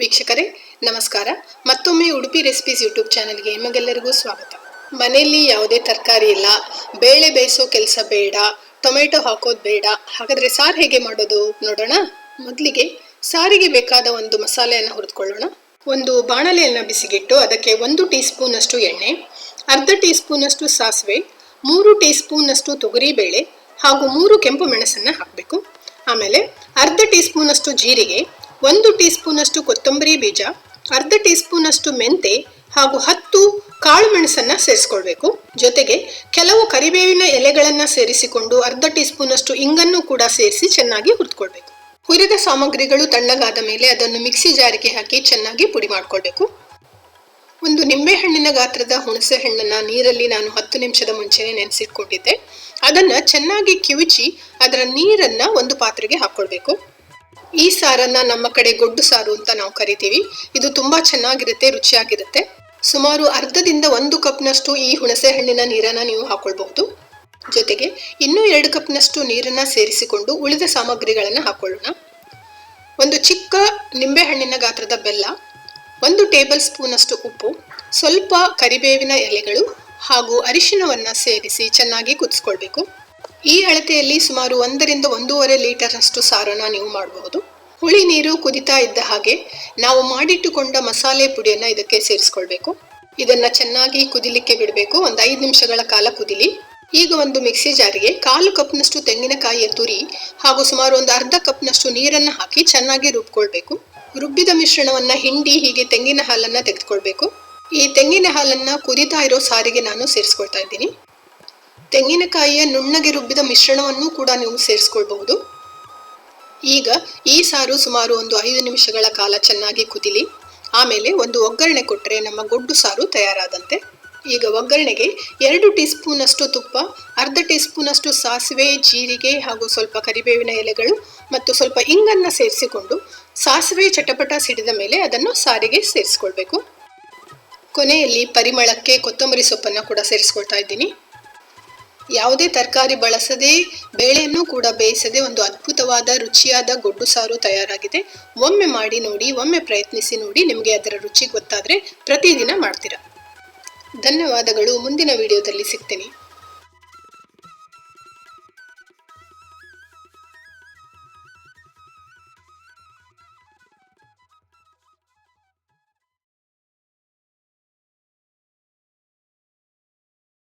ವೀಕ್ಷಕರೇ, ನಮಸ್ಕಾರ. ಮತ್ತೊಮ್ಮೆ ಉಡುಪಿ ರೆಸಿಪೀಸ್ ಯೂಟ್ಯೂಬ್ ಚಾನಲ್ಗೆ ನಿಮಗೆಲ್ಲರಿಗೂ ಸ್ವಾಗತ. ಮನೆಯಲ್ಲಿ ಯಾವುದೇ ತರಕಾರಿ ಇಲ್ಲ, ಬೇಳೆ ಬೇಯಿಸೋ ಕೆಲಸ ಬೇಡ, ಟೊಮೆಟೊ ಹಾಕೋದು ಬೇಡ. ಹಾಗಾದ್ರೆ ಸಾರು ಹೇಗೆ ಮಾಡೋದು ನೋಡೋಣ. ಮೊದಲಿಗೆ ಸಾರಿಗೆ ಬೇಕಾದ ಒಂದು ಮಸಾಲೆಯನ್ನು ಹುರಿದುಕೊಳ್ಳೋಣ. ಒಂದು ಬಾಣಲೆಯನ್ನು ಬಿಸಿಗಿಟ್ಟು ಅದಕ್ಕೆ ಒಂದು ಟೀ ಸ್ಪೂನಷ್ಟು ಎಣ್ಣೆ, ಅರ್ಧ ಟೀ ಸ್ಪೂನಷ್ಟು ಸಾಸಿವೆ, ಮೂರು ಟೀ ಸ್ಪೂನಷ್ಟು ತೊಗರಿಬೇಳೆ ಹಾಗೂ ಮೂರು ಕೆಂಪು ಮೆಣಸನ್ನು ಹಾಕಬೇಕು. ಆಮೇಲೆ ಅರ್ಧ ಟೀ ಸ್ಪೂನಷ್ಟು ಜೀರಿಗೆ ಒಂದು ಟೀ ಸ್ಪೂನಷ್ಟು ಕೊತ್ತಂಬರಿ ಬೀಜ, ಅರ್ಧ ಟೀ ಸ್ಪೂನಷ್ಟು ಮೆಂತೆ ಹಾಗೂ ಹತ್ತು ಕಾಳು ಮೆಣಸನ್ನು ಸೇರಿಸ್ಕೊಳ್ಬೇಕು. ಜೊತೆಗೆ ಕೆಲವು ಕರಿಬೇವಿನ ಎಲೆಗಳನ್ನು ಸೇರಿಸಿಕೊಂಡು ಅರ್ಧ ಟೀ ಸ್ಪೂನಷ್ಟು ಇಂಗನ್ನು ಕೂಡ ಸೇರಿಸಿ ಚೆನ್ನಾಗಿ ಹುರಿದುಕೊಳ್ಬೇಕು. ಹುರಿದ ಸಾಮಗ್ರಿಗಳು ತಣ್ಣಗಾದ ಮೇಲೆ ಅದನ್ನು ಮಿಕ್ಸಿ ಜಾರಿಗೆ ಹಾಕಿ ಚೆನ್ನಾಗಿ ಪುಡಿ ಮಾಡಿಕೊಳ್ಬೇಕು. ಒಂದು ನಿಂಬೆಹಣ್ಣಿನ ಗಾತ್ರದ ಹುಣಸೆ ಹಣ್ಣನ್ನು ನೀರಲ್ಲಿ ನಾನು ಹತ್ತು ನಿಮಿಷದ ಮುಂಚೆನೆ ನೆನೆಸಿಟ್ಕೊಂಡಿದ್ದೆ. ಅದನ್ನು ಚೆನ್ನಾಗಿ ಕಿವುಚಿ ಅದರ ನೀರನ್ನ ಒಂದು ಪಾತ್ರೆಗೆ ಹಾಕೊಳ್ಬೇಕು ಈ ಸಾರನ್ನ ನಮ್ಮ ಕಡೆ ಗೊಡ್ಡು ಸಾರು ಅಂತ ನಾವು ಕರಿತೀವಿ. ಇದು ತುಂಬಾ ಚೆನ್ನಾಗಿರುತ್ತೆ, ರುಚಿಯಾಗಿರುತ್ತೆ. ಸುಮಾರು ಅರ್ಧದಿಂದ ಒಂದು ಕಪ್ನಷ್ಟು ಈ ಹುಣಸೆ ಹಣ್ಣಿನ ನೀರನ್ನ ನೀವು ಹಾಕೊಳ್ಬಹುದು. ಜೊತೆಗೆ ಇನ್ನೂ ಎರಡು ಕಪ್ನಷ್ಟು ನೀರನ್ನ ಸೇರಿಸಿಕೊಂಡು ಉಳಿದ ಸಾಮಗ್ರಿಗಳನ್ನು ಹಾಕೊಳ್ಳೋಣ. ಒಂದು ಚಿಕ್ಕ ನಿಂಬೆಹಣ್ಣಿನ ಗಾತ್ರದ ಬೆಲ್ಲ, ಒಂದು ಟೇಬಲ್ ಸ್ಪೂನಷ್ಟು ಉಪ್ಪು, ಸ್ವಲ್ಪ ಕರಿಬೇವಿನ ಎಲೆಗಳು ಹಾಗೂ ಅರಿಶಿನವನ್ನ ಸೇರಿಸಿ ಚೆನ್ನಾಗಿ ಕುದಿಸ್ಕೊಳ್ಬೇಕು. ಈ ಅಳತೆಯಲ್ಲಿ ಸುಮಾರು ಒಂದರಿಂದ ಒಂದೂವರೆ ಲೀಟರ್ನಷ್ಟು ಸಾರನ್ನ ನೀವು ಮಾಡಬಹುದು. ಹುಳಿ ನೀರು ಕುದಿತಾ ಇದ್ದ ಹಾಗೆ ನಾವು ಮಾಡಿಟ್ಟುಕೊಂಡ ಮಸಾಲೆ ಪುಡಿಯನ್ನ ಇದಕ್ಕೆ ಸೇರಿಸ್ಕೊಳ್ಬೇಕು. ಇದನ್ನ ಚೆನ್ನಾಗಿ ಕುದಿಲಿಕ್ಕೆ ಬಿಡಬೇಕು. ಒಂದು ಐದು ನಿಮಿಷಗಳ ಕಾಲ ಕುದಿಲಿ. ಈಗ ಒಂದು ಮಿಕ್ಸಿ ಜಾರಿಗೆ ಕಾಲು ಕಪ್ನಷ್ಟು ತೆಂಗಿನಕಾಯಿಯ ತುರಿ ಹಾಗೂ ಸುಮಾರು ಒಂದು ಅರ್ಧ ಕಪ್ನಷ್ಟು ನೀರನ್ನ ಹಾಕಿ ಚೆನ್ನಾಗಿ ರುಬ್ಕೊಳ್ಬೇಕು. ರುಬ್ಬಿದ ಮಿಶ್ರಣವನ್ನ ಹಿಂಡಿ ಹೀಗೆ ತೆಂಗಿನ ಹಾಲನ್ನ ತೆಗೆದುಕೊಳ್ಬೇಕು. ಈ ತೆಂಗಿನ ಹಾಲನ್ನ ಕುದಿತಾ ಇರೋ ಸಾರಿಗೆ ನಾನು ಸೇರಿಸ್ಕೊಳ್ತಾ ಇದ್ದೀನಿ. ತೆಂಗಿನಕಾಯಿಯ ನುಣ್ಣಗೆ ರುಬ್ಬಿದ ಮಿಶ್ರಣವನ್ನು ಕೂಡ ನೀವು ಸೇರಿಸ್ಕೊಳ್ಬಹುದು. ಈಗ ಈ ಸಾರು ಸುಮಾರು ಒಂದು ಐದು ನಿಮಿಷಗಳ ಕಾಲ ಚೆನ್ನಾಗಿ ಕುದಿಲಿ. ಆಮೇಲೆ ಒಂದು ಒಗ್ಗರಣೆ ಕೊಟ್ಟರೆ ನಮ್ಮ ಗೊಡ್ಡು ಸಾರು ತಯಾರಾದಂತೆ. ಈಗ ಒಗ್ಗರಣೆಗೆ ಎರಡು ಟೀ ಸ್ಪೂನಷ್ಟು ತುಪ್ಪ, ಅರ್ಧ ಟೀ ಸ್ಪೂನಷ್ಟು ಸಾಸಿವೆ, ಜೀರಿಗೆ ಹಾಗೂ ಸ್ವಲ್ಪ ಕರಿಬೇವಿನ ಎಲೆಗಳು ಮತ್ತು ಸ್ವಲ್ಪ ಇಂಗನ್ನು ಸೇರಿಸಿಕೊಂಡು ಸಾಸಿವೆ ಚಟಪಟ ಸಿಡಿದ ಮೇಲೆ ಅದನ್ನು ಸಾರಿಗೆ ಸೇರಿಸ್ಕೊಳ್ಬೇಕು. ಕೊನೆಯಲ್ಲಿ ಪರಿಮಳಕ್ಕೆ ಕೊತ್ತಂಬರಿ ಸೊಪ್ಪನ್ನು ಕೂಡ ಸೇರಿಸ್ಕೊಳ್ತಾ ಇದ್ದೀನಿ. ಯಾವುದೇ ತರಕಾರಿ ಬಳಸದೆ ಬೇಳೆಯನ್ನು ಕೂಡ ಬೇಯಿಸದೆ ಒಂದು ಅದ್ಭುತವಾದ ರುಚಿಯಾದ ಗೊಡ್ಡು ಸಾರು ತಯಾರಾಗಿದೆ. ಒಮ್ಮೆ ಮಾಡಿ ನೋಡಿ, ಒಮ್ಮೆ ಪ್ರಯತ್ನಿಸಿ ನೋಡಿ ನಿಮಗೆ ಅದರ ರುಚಿ ಗೊತ್ತಾದರೆ ಪ್ರತಿದಿನ ಮಾಡ್ತೀರಾ. ಧನ್ಯವಾದಗಳು. ಮುಂದಿನ ವಿಡಿಯೋದಲ್ಲಿ ಸಿಗ್ತೀನಿ.